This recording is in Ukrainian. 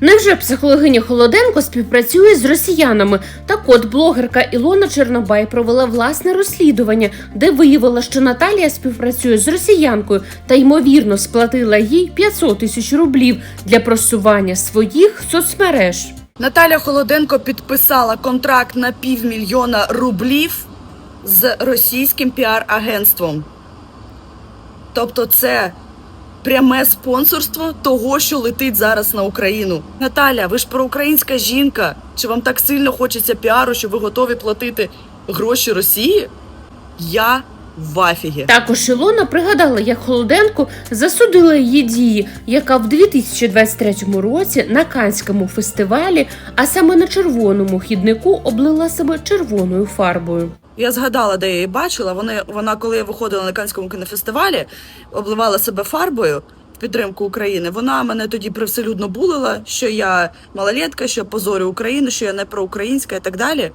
Невже психологиня Холоденко співпрацює з росіянами? Так от блогерка Ілона Чернобай провела власне розслідування, де виявила, що Наталія співпрацює з росіянкою та ймовірно сплатила їй 500 тисяч рублів для просування своїх соцмереж. Наталя Холоденко підписала контракт на півмільйона рублів з російським піар-агентством. Тобто це пряме спонсорство того, що летить зараз на Україну. Наталя, ви ж проукраїнська жінка. Чи вам так сильно хочеться піару, що ви готові платити гроші Росії? Я в афігі. Також Ілона пригадала, як Холоденко засудила її дії, яка в 2023 році на Канському фестивалі, а саме на червоному хіднику, облила себе червоною фарбою. Я згадала, де я її бачила. Вони, вона, коли я виходила на Канському кінофестивалі, обливала себе фарбою підтримку України. Вона мене тоді привселюдно булила, що я малолетка, що позорю Україну, що я не проукраїнська і так далі.